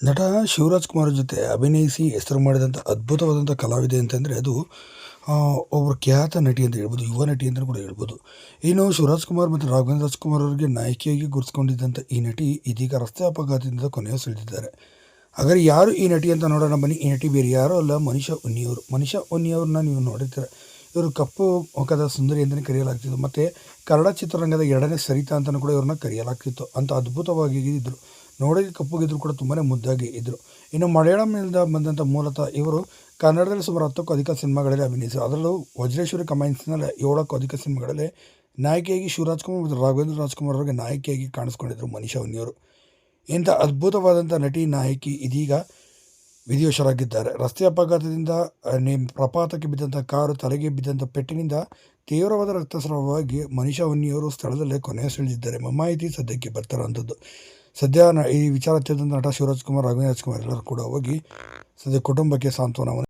ನಟ ಶಿವರಾಜ್ ಕುಮಾರ್ ಜೊತೆ ಅಭಿನಯಿಸಿ ಹೆಸರು ಮಾಡಿದಂಥ ಅದ್ಭುತವಾದಂಥ ಕಲಾವಿದೆ ಅಂತಂದರೆ ಅದು ಒಬ್ಬರು ಖ್ಯಾತ ನಟಿ ಅಂತ ಹೇಳ್ಬೋದು, ಯುವ ನಟಿ ಅಂತಲೂ ಕೂಡ ಹೇಳ್ಬೋದು. ಇನ್ನು ಶಿವರಾಜ್ ಕುಮಾರ್ ಮತ್ತು ರಾಘವೇಂದ್ರ ರಾಜ್ಕುಮಾರ್ ಅವರಿಗೆ ನಾಯಕಿಯಾಗಿ ಗುರುತಿಸ್ಕೊಂಡಿದ್ದಂಥ ಈ ನಟಿ ಇದೀಗ ರಸ್ತೆ ಅಪಘಾತದಿಂದ ಕೊನೆಯುಸಿಳಿದಿದ್ದಾರೆ ಹಾಗಾದರೆ ಯಾರು ಈ ನಟಿ ಅಂತ ನೋಡೋಣ ಬನ್ನಿ. ಈ ನಟಿ ಬೇರೆ ಯಾರೂ ಅಲ್ಲ, ಮನಿಷಾ ಉನ್ನಿಯವರು ಮನಿಷಾ ಉನ್ನಿಯವ್ರನ್ನ ನೀವು ನೋಡಿರ್ತೀರ. ಇವರು ಕಪ್ಪು ಮುಖದ ಸುಂದರಿ ಅಂತಲೇ ಕರೆಯಲಾಗ್ತಿತ್ತು. ಮತ್ತು ಕನ್ನಡ ಚಿತ್ರರಂಗದ ಎರಡನೇ ಸರಿತಾ ಅಂತಲೂ ಕೂಡ ಇವ್ರನ್ನ ಕರೆಯಲಾಗ್ತಿತ್ತು. ಅಂತ ಅದ್ಭುತವಾಗಿ ಇದ್ದರು ನೋಡೋಕೆ ಕಪ್ಪುಗಿದ್ರು ಕೂಡ ತುಂಬಾ ಮುದ್ದಾಗಿ ಇದ್ದರು ಇನ್ನು ಮಲಯಾಳಂನಿಂದ ಬಂದಂಥ ಮೂಲತಃ ಇವರು ಕನ್ನಡದಲ್ಲಿ ಸುಮಾರು ಹತ್ತಕ್ಕೂ ಅಧಿಕ ಸಿನಿಮಾಗಳಲ್ಲಿ ಅಭಿನಯಿಸಿದರು. ಅದರಲ್ಲೂ ವಜ್ರೇಶ್ವರಿ ಕಮೈನ್ಸ್ನಲ್ಲಿ ಏಳಕ್ಕೂ ಅಧಿಕ ಸಿನಿಮಾಗಳಲ್ಲಿ ನಾಯಕಿಯಾಗಿ ಶಿವರಾಜ್ಕುಮಾರ್ ಮತ್ತು ರಾಘವೇಂದ್ರ ರಾಜ್ಕುಮಾರ್ ಅವರಿಗೆ ನಾಯಕಿಯಾಗಿ ಕಾಣಿಸ್ಕೊಂಡಿದ್ದರು ಮನೀಷಾ ಉನ್ನಿಯವರು ಇಂಥ ಅದ್ಭುತವಾದಂಥ ನಟಿ, ನಾಯಕಿ ಇದೀಗ ವಿಧಿವಶರಾಗಿದ್ದಾರೆ ರಸ್ತೆ ಅಪಘಾತದಿಂದ ನಿಮ್ಮ ಪ್ರಪಾತಕ್ಕೆ ಬಿದ್ದಂಥ ಕಾರು ತಲೆಗೆ ಬಿದ್ದಂಥ ಪೆಟ್ಟಿನಿಂದ ತೀವ್ರವಾದ ರಕ್ತಸ್ರಾವವಾಗಿ ಮನುಷ್ಯ ವನ್ನಿಯವರು ಸ್ಥಳದಲ್ಲೇ ಕೊನೆಯುಸಿಳಿದಿದ್ದಾರೆ ಎಂಬ ಮಾಹಿತಿ ಸದ್ಯಕ್ಕೆ ಬರ್ತಾರಂಥದ್ದು ಸದ್ಯ ಈ ವಿಚಾರ ತಿಳಿದಂಥ ನಟ ಶಿವರಾಜ್ ಕುಮಾರ್ ರಾಘವೇಂದ್ರ ರಾಜ್ಕುಮಾರ್ ಎಲ್ಲರೂ ಕೂಡ ಹೋಗಿ ಸದ್ಯ ಕುಟುಂಬಕ್ಕೆ ಸಾಂತ್ವನವನ್ನು